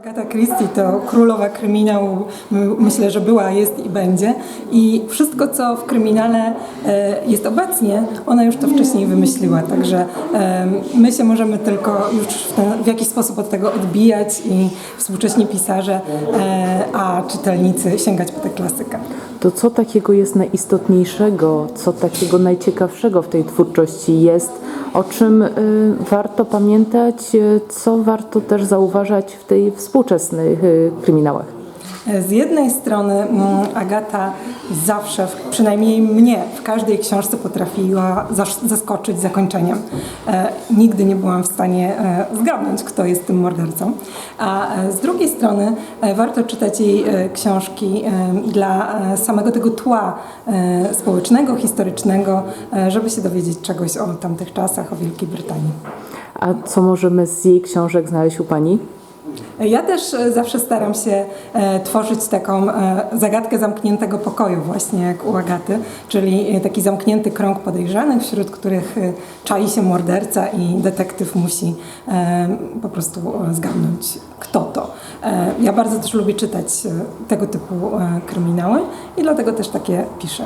Agatha Christie to królowa kryminału, myślę, że była, jest i będzie. I wszystko, co w kryminale e, jest obecnie, ona już to wcześniej wymyśliła. Także e, my się możemy tylko już w, ten, w jakiś sposób od tego odbijać i współcześni pisarze, e, a czytelnicy sięgać po tę klasykę. To co takiego jest najistotniejszego, co takiego najciekawszego w tej twórczości jest, o czym warto pamiętać, co warto też zauważać w tej współczesnych y, kryminałach? Z jednej strony mm, Agata zawsze, przynajmniej mnie, w każdej książce potrafiła zaskoczyć zakończeniem. E, nigdy nie byłam w stanie e, zgadnąć, kto jest tym mordercą. A e, z drugiej strony e, warto czytać jej e, książki e, dla samego tego tła e, społecznego, historycznego, e, żeby się dowiedzieć czegoś o tamtych czasach, o Wielkiej Brytanii. A co możemy z jej książek znaleźć u Pani? Ja też e, zawsze staram się e, tworzyć taką e, zagadkę zamkniętego pokoju, właśnie jak u Agaty, czyli taki zamknięty krąg podejrzanych, wśród których czai się morderca i detektyw musi po prostu zgadnąć, kto to. Ja bardzo też lubię czytać tego typu kryminały i dlatego też takie piszę.